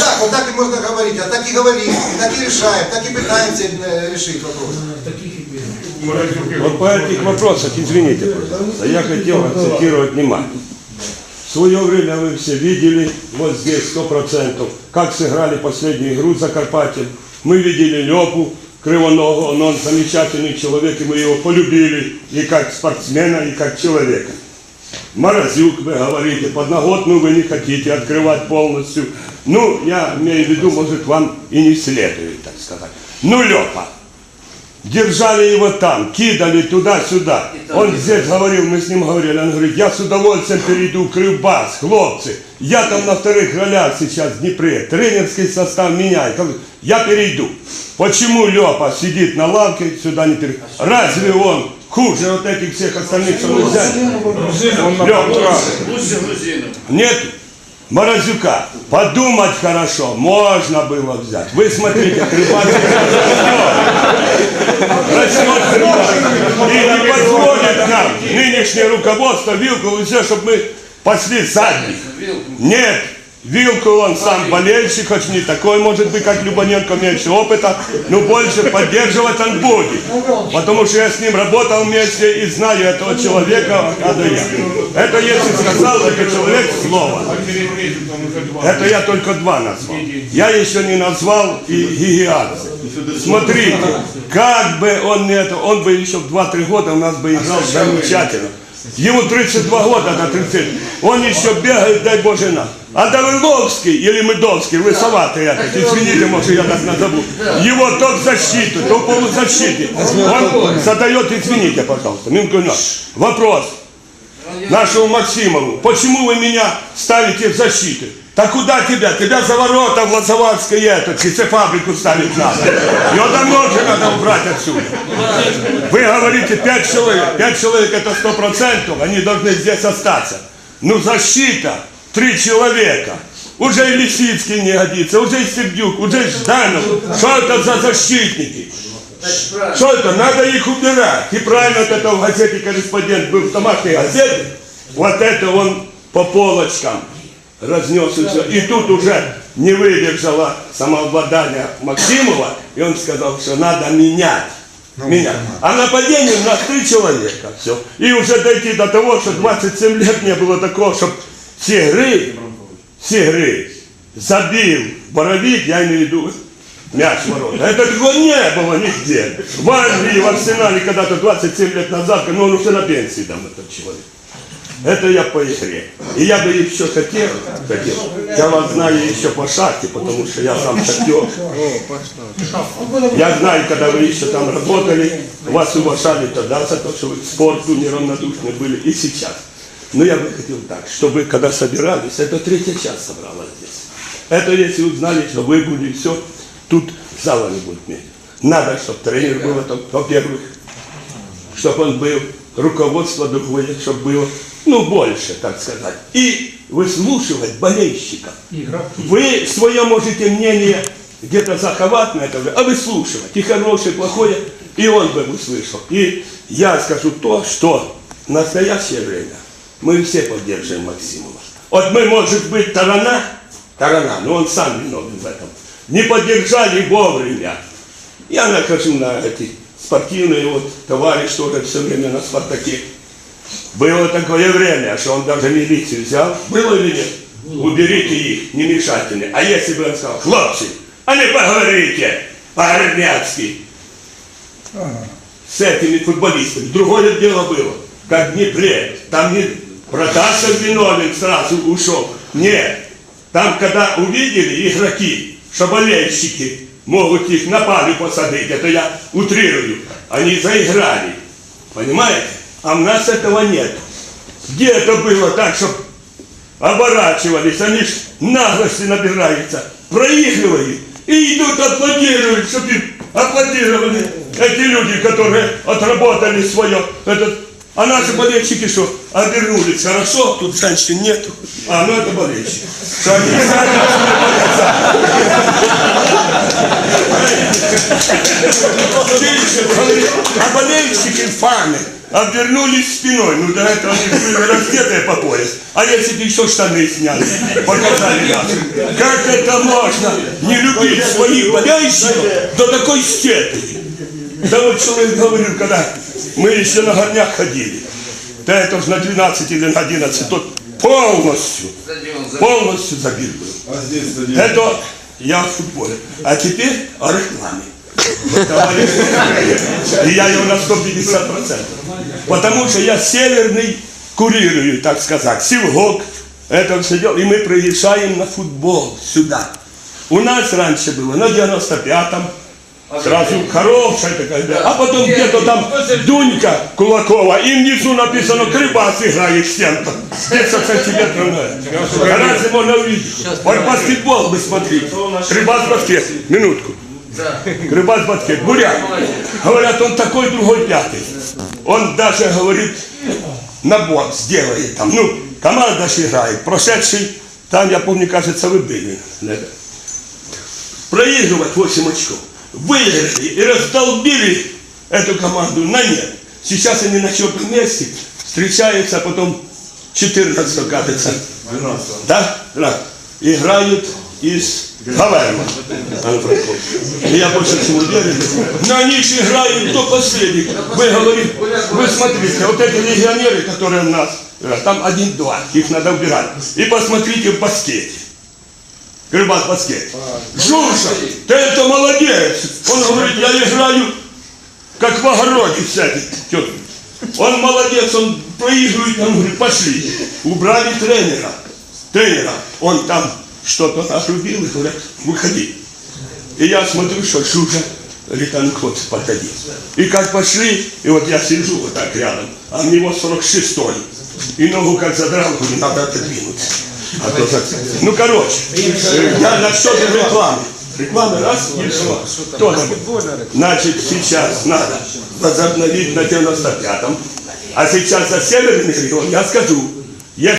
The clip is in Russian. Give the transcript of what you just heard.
как? Вот так и можно говорить, а так и говорим, так и решаем, так и пытаемся э, решить вопрос. Вот по этих вопросах, извините, пожалуйста, я хотел акцентировать внимание. В свое время вы все видели, вот здесь сто процентов, как сыграли последнюю игру с Закарпатьем. Мы видели Лепу Кривоногого, но он замечательный человек, и мы его полюбили и как спортсмена, и как человека. Морозюк, вы говорите, подноготную вы не хотите открывать полностью. Ну, я имею в виду, может, вам и не следует, так сказать. Ну, Лепа, Держали его там, кидали туда-сюда. Он здесь говорил, мы с ним говорили, он говорит, я с удовольствием перейду в Кривбас, хлопцы. Я там на вторых ролях сейчас в Днепре, тренерский состав меняет. Я перейду. Почему Лепа сидит на лавке, сюда не перейдет? Разве он хуже вот этих всех остальных, что мы взяли? Лёпа, нет Морозюка. Подумать хорошо, можно было взять. Вы смотрите, растет Крыбачик. И не позволит нам нынешнее руководство вилку и все, чтобы мы пошли задних. Нет, вилку он сам болельщик, хоть не такой может быть, как Любаненко, меньше опыта, но больше поддерживать он будет. Потому что я с ним работал вместе и знаю этого человека, а да я. Это если сказал этот человек слово. Это я только два назвал. Я еще не назвал и гигианцы. Смотрите, как бы он не это, он бы еще в 2-3 года у нас бы играл замечательно. Ему 32 года на 30. Он еще бегает, дай Боже нам. А Давыдовский или Медовский, лысоватый этот, извините, может я так назову, его то в защиту, то в полузащите. Он задает, извините, пожалуйста, минутку, вопрос нашему Максимову, почему вы меня ставите в защиту? Так куда тебя? Тебя за ворота в Лозоватской это, фабрику ставить надо. Ее давно уже надо убрать отсюда. Вы говорите пять человек. Пять человек это сто процентов, они должны здесь остаться. Ну защита, три человека. Уже и Лисицкий не годится, уже и Сердюк, уже и Жданов. Что это за защитники? Что это? Надо их убирать. И правильно вот это в газете корреспондент был в домашней газете. Вот это он по полочкам разнес и все. И тут уже не выдержало самообладание Максимова, и он сказал, что надо менять. Менять. А нападение у нас три человека. Все. И уже дойти до того, что 27 лет не было такого, чтобы с игры, с игры забил Боровик, я имею в виду, мяч ворота. Это такого не было нигде. В Англии, в Арсенале когда-то 27 лет назад, но он уже на пенсии там этот человек. Это я по игре. И я бы еще хотел, хотел. Я вас знаю еще по шахте, потому что я сам шахтер. Я знаю, когда вы еще там работали, вас уважали тогда за то, что вы к спорту неравнодушны были, и сейчас. Но я бы хотел так, чтобы когда собирались, это третья часть собралась здесь. Это если узнали, что вы были, все, тут зала не будет иметь. Надо, чтобы тренер был, во-первых, чтобы он был, руководство другое, чтобы было, ну, больше, так сказать. И выслушивать болельщиков. Вы свое можете мнение где-то заховать на это, а выслушивать. И хорошее, и плохое, и он бы услышал. И я скажу то, что в настоящее время мы все поддерживаем Максимова. Вот мы, может быть, Тарана, Тарана, но он сам виновен в этом, не поддержали вовремя. Я нахожу на эти спортивные, вот товарищ тоже все время на Спартаке. Было такое время, что он даже милицию взял. Было или нет? Уберите их, не мешайте мне. А если бы он сказал, хлопцы, а не поговорите по-армянски с этими футболистами. Другое дело было, как в Днепре. Там не Протасов виновен сразу ушел. Нет. Там, когда увидели игроки, что болельщики могут их на палю посадить, это я утрирую, они заиграли. Понимаете? А у нас этого нет. Где это было так, чтобы оборачивались, они ж наглости набираются, проигрывают и идут аплодируют, чтобы аплодировали эти люди, которые отработали свое. Этот, а наши болельщики что, обернулись, хорошо, тут женщин нету, а ну это болельщики. А болельщики фаны обвернулись спиной. Ну, до этого они были раздетые по пояс. А если бы еще штаны сняли, показали нас. Как это можно не любить своих болельщиков до такой степени? Да вот человек говорил, когда мы еще на горняк ходили, да это же на 12 или на 11, тот полностью, полностью забил был. Это я в футболе. А теперь о рекламе. И я его на 150%. Потому что я северный курирую, так сказать, Сивгок. Это все дело. И мы приезжаем на футбол сюда. У нас раньше было на 95-м. Сразу хорошая такая, да. а потом где-то там Дунька Кулакова, и внизу написано Крыбас играет с кем-то. 10 сантиметров на Разве можно увидеть? Вот баскетбол вы смотрите. Крыбас баскет. Минутку. Крыбас баскет. Буряк. Говорят, он такой другой пятый. Он даже говорит, на бок сделает там. Ну, команда же играет. Прошедший, там, я помню, кажется, вы были. Проигрывать 8 очков. Выиграли и раздолбили эту команду на нет. Сейчас они на четвертом месте встречаются, а потом 14 кажется. Да? Да. Играют из Гаверма. И я больше всего уверен. Они же играют до последних. Вы говорите, вы смотрите, вот эти легионеры, которые у нас, э, там один-два, их надо убирать. И посмотрите в баскете. Крыбас баскет. Жуша, ты это молодец. Он говорит, я играю, как в огороде сядет. тетя. Он молодец, он проигрывает, он говорит, пошли. Убрали тренера. Тренера. Он там что-то отрубил и говорят, выходи. И я смотрю, что Жужа а ну хлопцы, подходи. И как пошли, и вот я сижу вот так рядом, а у него 46-й. И ногу как задрал, говорю, надо отодвинуться. А то так- Ну, короче, я насчет рекламы. Реклама раз и. Кто там? Значит, сейчас надо возобновить на 95-м. А сейчас за северный регион я скажу,